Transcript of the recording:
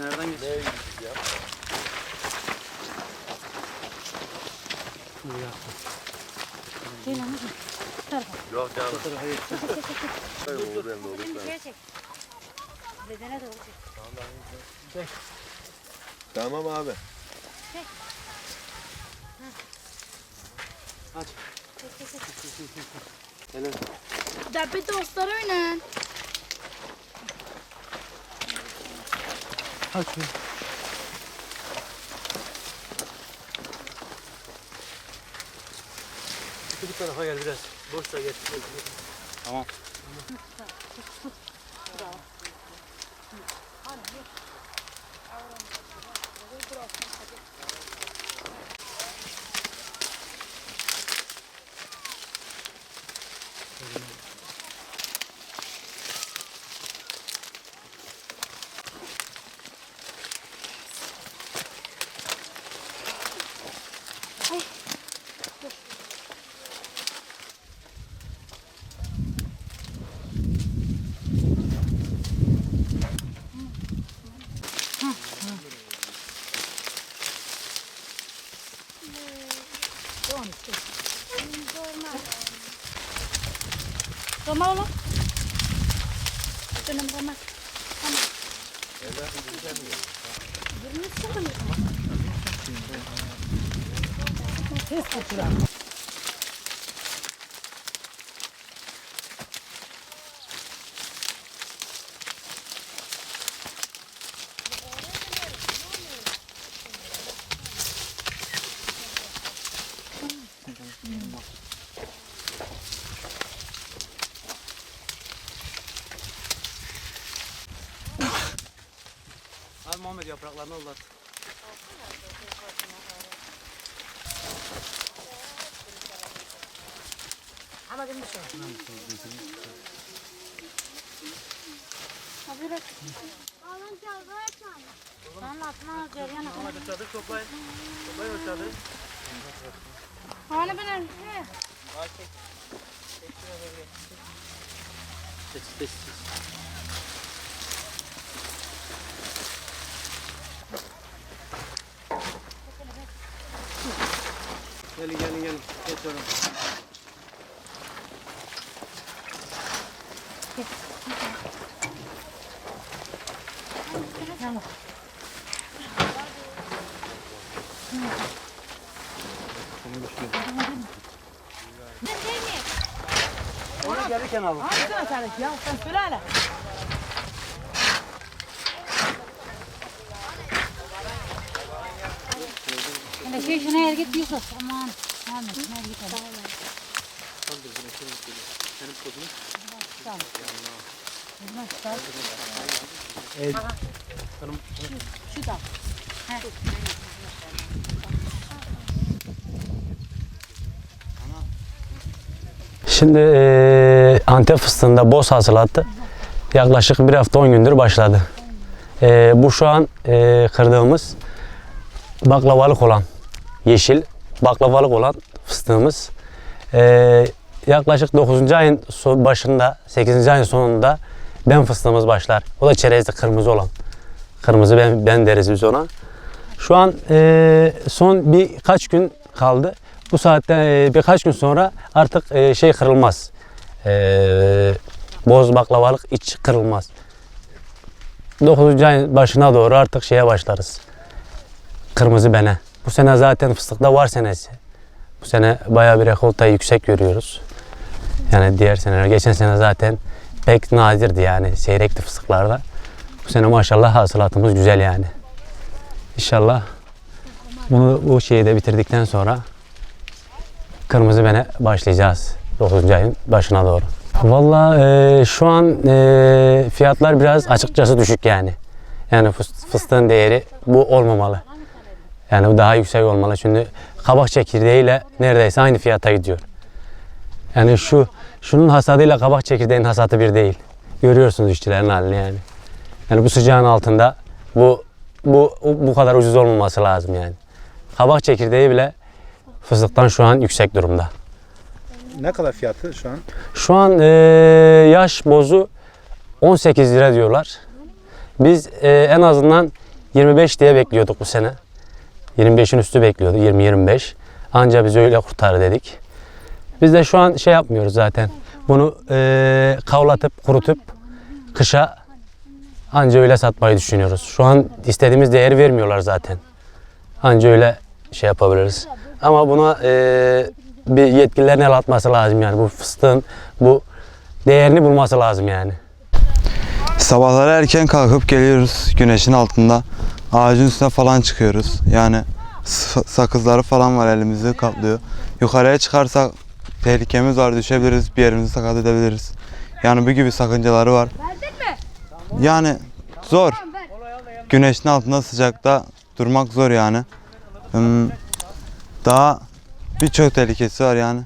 Kenardan geç. Ne ilgisi ya? Gel. Bu tarafa. Yok tarafa geç. Hayır, olur ben de olur. Benim ben. şeye çek. Bedene doğru çek. Tamam abi. Aç. Çek çek çek. Dabbe dostlar oynayın. Aç şunu. Bu tarafa gel biraz. Boş da geç. Tamam. Roma oğlum. Canım Roma. Al Muhammed yapraklarını uzat. Sen atma ceryan atma. Muhammed çadır toplayın. Toplayın o çadırı. Hani benim. he. Seç, seç, seç. Gelin oğlum. Tamam. Onu gelirken al. Hele şey şuna yer git Yusuf. Aman. Şimdi eee, Antep fıstığında boz hasılatı yaklaşık bir hafta 10 gündür başladı. Eee, bu şu an eee, kırdığımız baklavalık olan yeşil baklavalık olan fıstığımız. Eee, yaklaşık 9. ayın başında 8. ayın sonunda ben fıstığımız başlar. O da çerezli kırmızı olan. Kırmızı ben, ben deriz biz ona. Şu an eee, son birkaç gün kaldı. Bu saatte eee, birkaç gün sonra artık eee, şey kırılmaz. Eee, boz baklavalık iç kırılmaz. 9. ayın başına doğru artık şeye başlarız. Kırmızı bene. Bu sene zaten fıstıkta var senesi. Bu sene bayağı bir rekoltayı yüksek görüyoruz. Yani diğer seneler, geçen sene zaten pek nadirdi yani seyrekti fıstıklarda. Bu sene maşallah hasılatımız güzel yani. İnşallah bunu bu şeyi de bitirdikten sonra kırmızı bene başlayacağız 9. ayın başına doğru. Vallahi e, şu an e, fiyatlar biraz açıkçası düşük yani. Yani fıs- fıstığın değeri bu olmamalı. Yani bu daha yüksek olmalı çünkü kabak çekirdeğiyle neredeyse aynı fiyata gidiyor. Yani şu şunun hasadıyla kabak çekirdeğinin hasadı bir değil. Görüyorsunuz işçilerin halini yani. Yani bu sıcağın altında bu bu bu kadar ucuz olmaması lazım yani. Kabak çekirdeği bile fıstıktan şu an yüksek durumda. Ne kadar fiyatı şu an? Şu an eee, yaş bozu 18 lira diyorlar. Biz e, en azından 25 diye bekliyorduk bu sene. 25'in üstü bekliyordu 20-25. Anca biz öyle kurtar dedik. Biz de şu an şey yapmıyoruz zaten. Bunu e, kavlatıp kurutup kışa anca öyle satmayı düşünüyoruz. Şu an istediğimiz değeri vermiyorlar zaten. Anca öyle şey yapabiliriz. Ama buna e, bir yetkililerin el atması lazım yani bu fıstığın bu değerini bulması lazım yani. Sabahları erken kalkıp geliyoruz güneşin altında. Ağacın üstüne falan çıkıyoruz. Yani sakızları falan var elimizi kaplıyor. Yukarıya çıkarsak tehlikemiz var düşebiliriz bir yerimizi sakat edebiliriz. Yani bu gibi sakıncaları var. Yani zor. Güneşin altında sıcakta durmak zor yani. Hmm, Daha birçok tehlikesi var yani.